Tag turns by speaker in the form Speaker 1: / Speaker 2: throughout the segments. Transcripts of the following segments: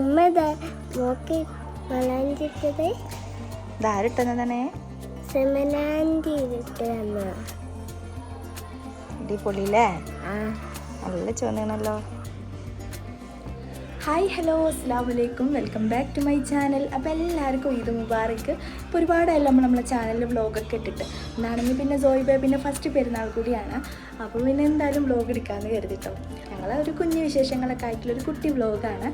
Speaker 1: ഉമ്മ നോക്കി സെമനാന്റി
Speaker 2: അടിപൊളിയില്ലേ? നല്ല ചോന്നണല്ലോ
Speaker 3: ഹായ് ഹലോ അസ്സാം വലൈക്കും welcome back to my channel. അപ്പോൾ എല്ലാവർക്കും ഈദ് മുബാറക്ക് ഇപ്പോൾ എല്ലാം നമ്മൾ നമ്മളെ ചാനലിൽ വ്ളോഗൊക്കെ ഇട്ടിട്ട്. എന്നാണെങ്കിൽ പിന്നെ സോയി ബേബിന്റെ ഫസ്റ്റ് പെരുന്നാൾ കൂടിയാണ്. അപ്പോൾ പിന്നെ എന്തായാലും വ്ളോഗ് എടുക്കാമെന്ന് കരുതിട്ടോ. ഞങ്ങളെ ഒരു കുഞ്ഞു വിശേഷങ്ങളൊക്കെ ആയിട്ടുള്ളൊരു കുട്ടി വ്ളോഗാണ്.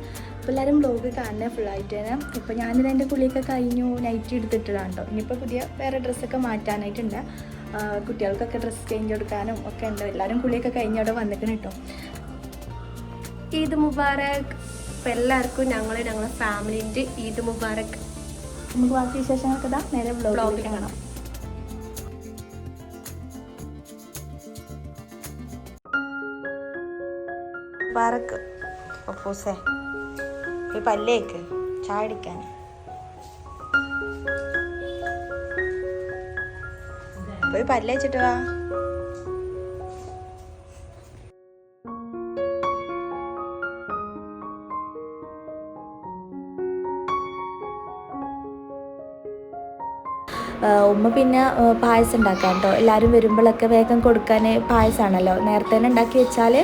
Speaker 3: അപ്പോൾ എല്ലാവരും ബ്ലോഗ് കാണുന്നത് ഫുള്ളായിട്ട് തന്നെ ഇപ്പോൾ ഞാനിത് എന്റെ കുളിയൊക്കെ കഴിഞ്ഞു നൈറ്റ് എടുത്തിട്ടതാണ് കേട്ടോ ഇനിയിപ്പോൾ പുതിയ വേറെ ഡ്രസ്സൊക്കെ മാറ്റാനായിട്ടുണ്ട്. കുട്ടികൾക്കൊക്കെ ഡ്രസ്സ് ചേഞ്ച് കൊടുക്കാനും ഒക്കെ ഉണ്ട്. എല്ലാവരും കുളിയൊക്കെ കഴിഞ്ഞ് അവിടെ വന്നിട്ടുണ്ട് കേട്ടോ
Speaker 4: ഈദ് മുബാറക്. അപ്പം എല്ലാവർക്കും ഞങ്ങൾ ഞങ്ങളെ ഫാമിലിന്റെ ഈദ് മുബാറക്.
Speaker 3: നമുക്ക് ബാക്കി വിശേഷങ്ങളൊക്കെ ഇതാ. നേരെ ബ്ലോഗിൽ
Speaker 4: കാണാം.
Speaker 3: കാണാം
Speaker 2: പാറക്ക് ഈ പല്ലേക്ക്. ചായ അടിക്കാൻ പോയി പല്ലേച്ചിട്ട് വാ.
Speaker 3: ഉമ്മ പിന്നെ പായസം ഉണ്ടാക്കാം കേട്ടോ എല്ലാവരും വരുമ്പോഴൊക്കെ വേഗം കൊടുക്കാൻ പായസമാണല്ലോ നേരത്തെ തന്നെ ഉണ്ടാക്കി വെച്ചാൽ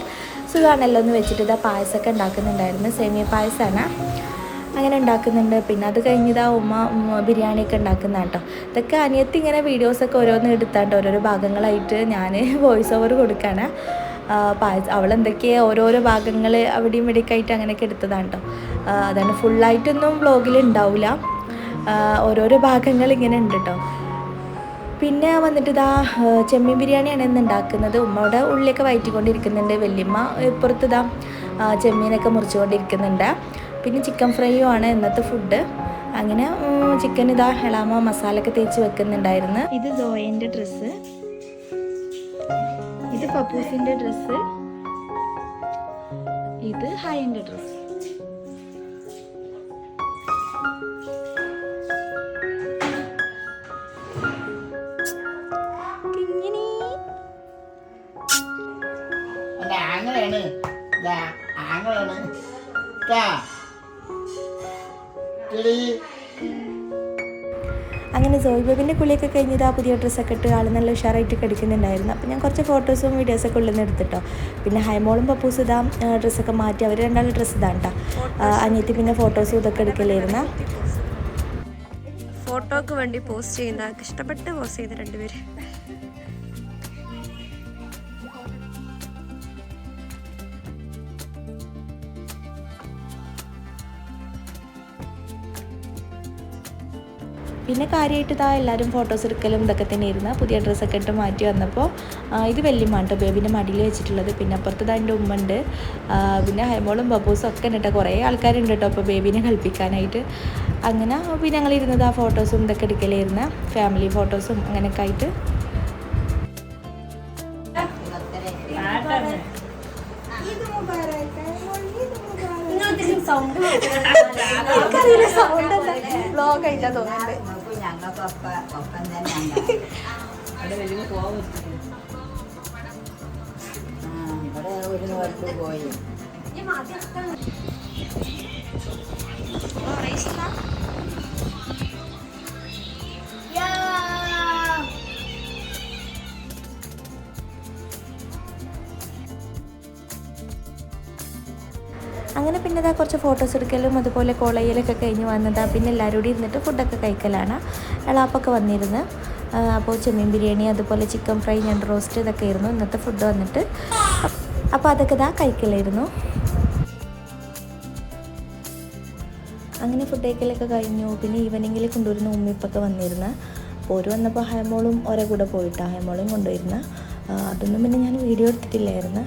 Speaker 3: സുഖമാണല്ലോ എന്ന് വെച്ചിട്ട് ഇതാ പായസമൊക്കെ ഉണ്ടാക്കുന്നുണ്ടായിരുന്നു. സേമിയ പായസമാണ് അങ്ങനെ ഉണ്ടാക്കുന്നുണ്ട്. പിന്നെ അത് കഴിഞ്ഞിതാ ഉമ്മ ബിരിയാണിയൊക്കെ ഉണ്ടാക്കുന്ന കേട്ടോ ഇതൊക്കെ അനിയത്തി ഇങ്ങനെ വീഡിയോസൊക്കെ ഓരോന്ന് എടുത്താണ്ട് ഓരോരോ ഭാഗങ്ങളായിട്ട് ഞാൻ വോയിസ് ഓവർ കൊടുക്കുകയാണ് പായസം അവളെന്തൊക്കെയാ ഓരോരോ ഭാഗങ്ങൾ അവിടെയും ഇവിടെയൊക്കെ ആയിട്ട് അങ്ങനെയൊക്കെ എടുത്തതാണ് കേട്ടോ അതാണ്. ഫുള്ളായിട്ടൊന്നും വ്ളോഗിൽ ഉണ്ടാവില്ല ഓരോരോ ഭാഗങ്ങൾ ഇങ്ങനെ ഉണ്ട് കേട്ടോ പിന്നെ വന്നിട്ട് ഇതാ ചെമ്മീൻ ബിരിയാണിയാണ് ഇന്ന് ഉണ്ടാക്കുന്നത്. ഉമ്മയുടെ ഉള്ളിലൊക്കെ വയറ്റിക്കൊണ്ടിരിക്കുന്നുണ്ട്. വല്യമ്മ ഇപ്പുറത്ത് ഇതാ ചെമ്മീനൊക്കെ മുറിച്ചുകൊണ്ടിരിക്കുന്നുണ്ട്. പിന്നെ ചിക്കൻ ഫ്രൈയും ആണ് ഇന്നത്തെ ഫുഡ്. അങ്ങനെ ചിക്കൻ ഇതാ എളാമ മസാലയൊക്കെ തേച്ച് വെക്കുന്നുണ്ടായിരുന്നു. ഇത് ദോയന്റെ ഡ്രസ്സ്. ഇത് പപ്പൂസിന്റെ ഡ്രസ്സ്. ഇത് ഹായന്റെ ഡ്രസ്സ്. അങ്ങനെ സോയിബേബിന്റെ കുളിയൊക്കെ കഴിഞ്ഞത് ആ പുതിയ ഡ്രസ്സൊക്കെ ഇട്ട് ആൾ നല്ല ഉഷാറായിട്ട് കടിക്കുന്നുണ്ടായിരുന്നു. അപ്പോൾ ഞാൻ കുറച്ച് ഫോട്ടോസും വീഡിയോസൊക്കെ ഉള്ളിൽ നിന്ന് എടുത്തിട്ടോ. പിന്നെ ഹൈമോളും പപ്പൂസ് ഇതാ ഡ്രസ്സൊക്കെ മാറ്റി. അവർ രണ്ടാളും ഡ്രസ്സ് ഇതാണ് കേട്ടോ. അനിയത്തി പിന്നെ ഫോട്ടോസും ഇതൊക്കെ എടുക്കലായിരുന്നു.
Speaker 4: ഫോട്ടോക്ക് വേണ്ടി പോസ്റ്റ് ചെയ്യുന്ന ഇഷ്ടപ്പെട്ട് പോസ്റ്റ് ചെയ്ത രണ്ടുപേര്.
Speaker 3: പിന്നെ കാര്യമായിട്ട് ഇതാ എല്ലാവരും ഫോട്ടോസ് എടുക്കലും ഇതൊക്കെ തന്നെ ഇരുന്ന് പുതിയ ഡ്രസ്സൊക്കെ ഇട്ട് മാറ്റി വന്നപ്പോൾ ഇത് വലിയമാണ് കേട്ടോ ബേബിന്റെ മടിയിൽ വെച്ചിട്ടുള്ളത്. പിന്നെ അപ്പുറത്ത് ഇതാ എന്റെ ഉമ്മ ഉണ്ട്. പിന്നെ ഹൈമോളും ബബൂസും ഒക്കെ ഉണ്ട് കേട്ടോ കുറേ ആൾക്കാരുണ്ട് കേട്ടോ അപ്പോൾ ബേബിനെ കളിപ്പിക്കാനായിട്ട്. അങ്ങനെ പിന്നെ ഞങ്ങൾ ഇരുന്നത് ആ ഫോട്ടോസും ഇതൊക്കെ എടുക്കലായിരുന്ന. ഫാമിലി ഫോട്ടോസും അങ്ങനെയൊക്കെ ആയിട്ട്.
Speaker 2: സൗണ്ട് ബ്ലോഗ് ആയിട്ടാ തോന്നുന്നുണ്ട് ഞങ്ങൾക്കൊപ്പ ഒപ്പം തന്നെ
Speaker 5: അവിടെ വലിയ പോകാൻ
Speaker 2: ഇവിടെ ഒരു നേരത്ത് പോയി.
Speaker 3: അങ്ങനെ പിന്നെ ഇതാ കുറച്ച് ഫോട്ടോസ് എടുക്കലും അതുപോലെ കോളേജിലൊക്കെ കഴിഞ്ഞ് വന്നതാ. പിന്നെ എല്ലാവരും കൂടി ഇരുന്നിട്ട് ഫുഡൊക്കെ കഴിക്കലാണ്. എളാപ്പൊക്കെ വന്നിരുന്ന്. അപ്പോൾ ചെമ്മീൻ ബിരിയാണി അതുപോലെ ചിക്കൻ ഫ്രൈ ഞാൻ റോസ്റ്റ് ഇതൊക്കെ ആയിരുന്നു. ഇന്നത്തെ ഫുഡ് വന്നിട്ട്. അപ്പോൾ അതൊക്കെ ഇതാ കഴിക്കലായിരുന്നു. അങ്ങനെ ഫുഡ് കഴിക്കലൊക്കെ കഴിഞ്ഞു. പിന്നെ ഈവനിങ്ങിൽ കൊണ്ടുവരുന്ന ഉമ്മിപ്പൊക്കെ വന്നിരുന്നു. അപ്പോൾ ഒരു വന്നപ്പോൾ ഹൈമോളും ഒരേ കൂടെ പോയിട്ടാണ് ഹൈമോളും കൊണ്ടുവരുന്ന. അതൊന്നും പിന്നെ ഞാൻ വീഡിയോ എടുത്തിട്ടില്ലായിരുന്നു.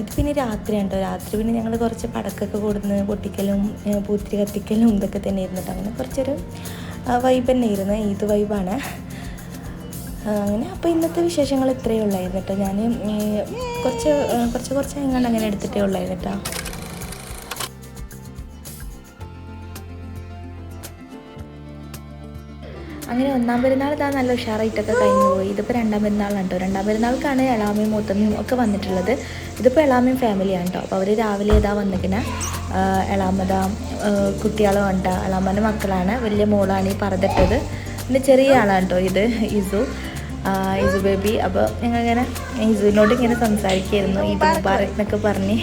Speaker 3: ഇത് പിന്നെ രാത്രിയാണ് കേട്ടോ രാത്രി പിന്നെ ഞങ്ങൾ കുറച്ച് പടക്കൊക്കെ കൊടുന്ന് പൊട്ടിക്കലും പൂത്തിരി കത്തിക്കലും ഇതൊക്കെ തന്നെ ഇരുന്നിട്ട് അങ്ങനെ കുറച്ചൊരു വൈബ് തന്നെ ഇരുന്ന് ഈദ് വൈബാണ് അങ്ങനെ അപ്പോൾ ഇന്നത്തെ വിശേഷങ്ങൾ ഇത്രയേ ഉള്ളായിരുന്നു കേട്ടോ ഞാൻ കുറച്ച് കുറച്ച് കുറച്ച് എങ്ങാണ്ട് അങ്ങനെ എടുത്തിട്ടേ ഉള്ളായിരുന്നു കേട്ടോ അങ്ങനെ ഒന്നാം പെരുന്നാൾ ഇതാ നല്ല ഉഷാറായിട്ടൊക്കെ കഴിഞ്ഞു പോയി. ഇതിപ്പോൾ രണ്ടാം പെരുന്നാളാണ് കേട്ടോ രണ്ടാം പെരുന്നാൾക്കാണ് എളാമയും മൂത്തമ്മയും ഒക്കെ വന്നിട്ടുള്ളത്. ഇതിപ്പോൾ എളാമയും ഫാമിലിയാണ് കേട്ടോ അപ്പോൾ അവർ രാവിലെ ഇതാ വന്നിങ്ങനെ എളാമത കുട്ടികളും ഉണ്ട് എളാമന്റെ മക്കളാണ്. വലിയ മോളാണ് ഈ പറഞ്ഞിട്ടത് പിന്നെ ചെറിയ ആളാണ് കേട്ടോ ഇത് ഇസു. ഇസു ബേബി. അപ്പോൾ ഞങ്ങളിങ്ങനെ ഇസുവിനോട് ഇങ്ങനെ സംസാരിക്കുമായിരുന്നു ഈ മുബാറക് എന്നൊക്കെ പറഞ്ഞ്.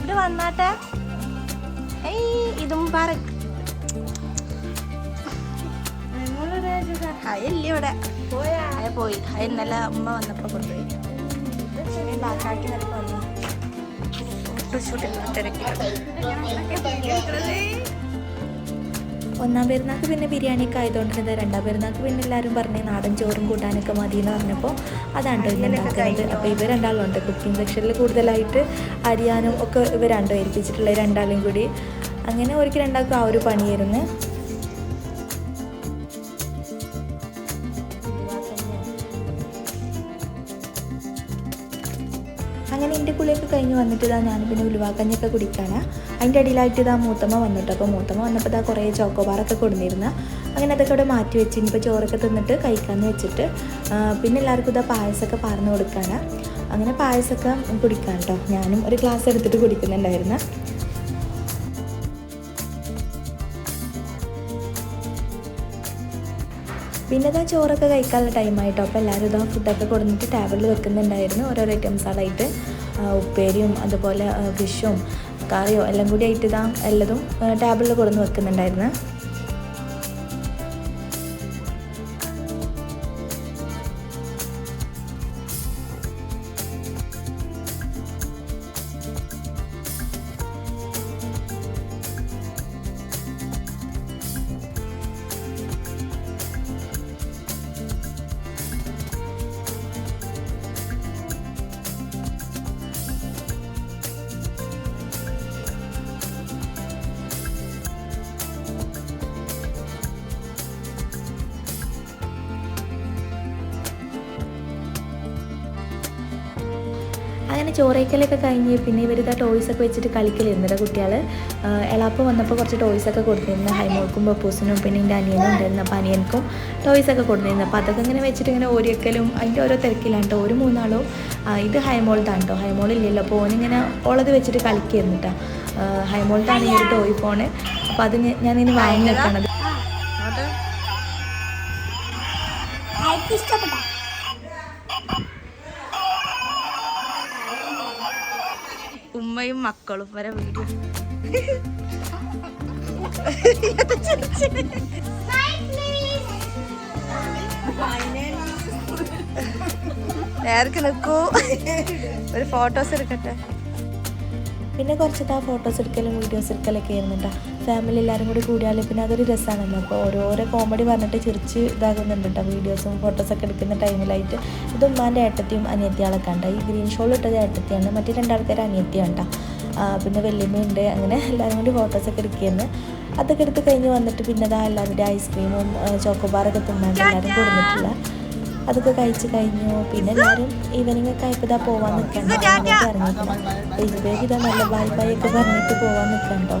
Speaker 2: ഇവിടെ വന്നാട്ടെ. ഏയ് ഇത് മുബാറക് ഹായ് ഇല്ല ഇവിടെ. പോയി? ഇന്നലെ അമ്മ വന്നപ്പോ കൊണ്ടുപോയി. ബാക്കാക്കി വന്നു
Speaker 3: ഒന്നാം പെരുന്നാൾക്ക് പിന്നെ ബിരിയാണിയൊക്കെ ആയതുകൊണ്ട് തന്നെ രണ്ടാം പെരുന്നാൾക്ക് പിന്നെ എല്ലാവരും പറഞ്ഞ് നാടൻ ചോറും കൂട്ടാനൊക്കെ മതി എന്ന് പറഞ്ഞപ്പോൾ അതാണ് ഇന്ന് ഉണ്ടാക്കുന്നത് അപ്പോൾ ഇവർ രണ്ടാളും ഉണ്ട് കുക്കിംഗ് സെക്ഷനിൽ കൂടുതലായിട്ട് അരിയാനും ഒക്കെ ഇവർ രണ്ടും ഏൽപ്പിച്ചിട്ടുള്ള രണ്ടാളും കൂടി. അങ്ങനെ ഒരിക്കൽ രണ്ടാൾക്കും ആ ഒരു പണിയായിരുന്നു. അങ്ങനെ എന്റെ കുളിയൊക്കെ കഴിഞ്ഞ് വന്നിട്ട് ഇതാ ഞാൻ പിന്നെ ഉലുവാക്കഞ്ഞൊക്കെ കുടിക്കാണ്. അതിന്റെ അടിയിലായിട്ട് ഇതാ മൂത്തമ്മ വന്നിട്ട്. അപ്പോൾ മൂത്തമ്മ വന്നപ്പോൾ ഇതാ കുറേ ചോക്കോബാറൊക്കെ കൊടുന്നിരുന്നു. അങ്ങനെ അതൊക്കെ അവിടെ മാറ്റി വെച്ച്. ഇനിയിപ്പോൾ ചോറൊക്കെ തിന്നിട്ട് കഴിക്കാമെന്ന് വെച്ചിട്ട് പിന്നെ എല്ലാവർക്കും ഇതാ പായസമൊക്കെ പാർന്ന് കൊടുക്കാണ്. അങ്ങനെ പായസമൊക്കെ കുടിക്കാം കേട്ടോ ഞാനും ഒരു ഗ്ലാസ് എടുത്തിട്ട് കുടിക്കുന്നുണ്ടായിരുന്നു. പിന്നെ ഇതാ ചോറൊക്കെ കഴിക്കാനുള്ള ടൈമായിട്ടോ അപ്പോൾ എല്ലാവരും ഇതാ ഫുഡൊക്കെ കൊടുത്തിട്ട് ടേബിളിൽ വെക്കുന്നുണ്ടായിരുന്നു. ഓരോരോ ഐറ്റംസുകളായിട്ട് ഉപ്പേരിയും അതുപോലെ ഫിഷും കറിയോ എല്ലാം കൂടി ആയിട്ട് ഇതാ എല്ലതും ടേബിളിൽ കൊടുന്ന് വെക്കുന്നുണ്ടായിരുന്നു. അങ്ങനെ ചോറയ്ക്കലൊക്കെ കഴിഞ്ഞ് പിന്നെ ഇവരിതാ ടോയ്സൊക്കെ വെച്ചിട്ട് കളിക്കലിരുന്നില്ല കുട്ടികൾ എളാപ്പ് വന്നപ്പോൾ കുറച്ച് ടോയ്സൊക്കെ കൊടുത്തിരുന്നു. ഹൈമോൾക്കും പപ്പൂസിനും പിന്നെ എന്റെ അനിയനും ഉണ്ടായിരുന്നു. അപ്പോൾ അനിയൻക്കും ടോയ്സൊക്കെ കൊടുത്തിരുന്നു. അപ്പോൾ അതൊക്കെ ഇങ്ങനെ വെച്ചിട്ട് ഇങ്ങനെ ഓരിയക്കലും അതിന്റെ ഓരോ തിരക്കിലാണ് കേട്ടോ ഒരു മൂന്നാളും ഇത് ഹൈമോൾത്താണ് കേട്ടോ ഹൈമോൾ ഇല്ലല്ലോ. അപ്പോൾ ഓനിങ്ങനെ ഉള്ളത് വെച്ചിട്ട് കളിക്കായിരുന്നു കേട്ടോ ഹൈമോൾത്താണ് ഈ ഒരു ടോയ് ഫോണ് അപ്പോൾ അത് ഇനി വാങ്ങി വെക്കണത്.
Speaker 1: ഇഷ്ടപ്പെട്ട
Speaker 2: ഉമ്മയും മക്കളും വരെ വീഡിയോ നേർക്ക് നിൽക്കൂ ഒരു ഫോട്ടോസ് എടുക്കട്ടെ.
Speaker 3: പിന്നെ കുറച്ചിട്ട് ആ ഫോട്ടോസ് എടുക്കലും വീഡിയോസ് എടുക്കലൊക്കെ ആയിരുന്നുണ്ട് ഫാമിലി എല്ലാവരും കൂടി കൂടിയാൽ പിന്നെ അതൊരു രസമാണല്ലോ അപ്പോൾ ഓരോരോ കോമഡി പറഞ്ഞിട്ട് ചിരിച്ച് ഇതാകുന്നുണ്ട് കേട്ടോ വീഡിയോസും ഫോട്ടോസൊക്കെ എടുക്കുന്ന ടൈമിലായിട്ട് ഇത് ഉമ്മാന്റെ ഏട്ടത്തിയും അനിയത്തിയാളൊക്കെ ഉണ്ട്. ഈ ഗ്രീൻ ഷോൾ ഇട്ടത് ഏട്ടത്തിയാണ്. മറ്റേ രണ്ടാൾക്കാർ അനിയത്തിയാണ് കേട്ടോ പിന്നെ വെല്ലുമ്മയുണ്ട് അങ്ങനെ എല്ലാവരും കൂടി ഫോട്ടോസൊക്കെ എടുക്കുകയെന്ന് അതൊക്കെ എടുത്ത് കഴിഞ്ഞ് വന്നിട്ട് പിന്നെ അതാ എല്ലാവരുടെ ഐസ്ക്രീമും ചോക്കോബാറൊക്കെ തിന്നാണ്ട് എല്ലാവരും കൊടുത്തിട്ടില്ല അതൊക്കെ കഴിച്ച് കഴിഞ്ഞു. പിന്നെ എല്ലാവരും ഈവനിങ് ഒക്കെ ആയപ്പോൾ ഇതാ പോവാൻ നിൽക്കണ്ടോ അങ്ങനെയൊക്കെ ഇറങ്ങിയിട്ടുണ്ട് ഇതുബേക്ക് ഇതാ നല്ല ബൈ ബൈ ഒക്കെ പറഞ്ഞിട്ട് പോവാൻ നിൽക്കണ്ടോ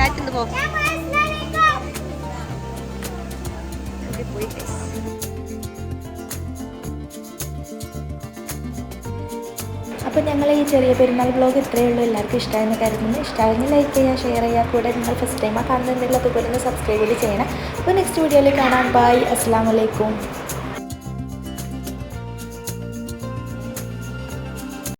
Speaker 2: ചാറ്റിന്ന് പോ
Speaker 3: അപ്പോൾ ഞങ്ങൾ ഈ ചെറിയ പെരുന്നാൾ ബ്ലോഗ് ഇത്രയേ ഉള്ളൂ. എല്ലാവർക്കും ഇഷ്ടമായെന്ന് കരുതുന്നു. ഇഷ്ടമായെങ്കിൽ ലൈക്ക് ചെയ്യുക ഷെയർ ചെയ്യുക. കൂടെ നിങ്ങൾ ഫസ്റ്റ് ടൈമാണ് കാണുന്നുണ്ടെങ്കിൽ അതുപോലെ ഒന്ന് സബ്സ്ക്രൈബ് കൂടി ചെയ്യണം. അപ്പോൾ നെക്സ്റ്റ് വീഡിയോയിൽ കാണാം. ബൈ അസ്സാം വലൈക്കും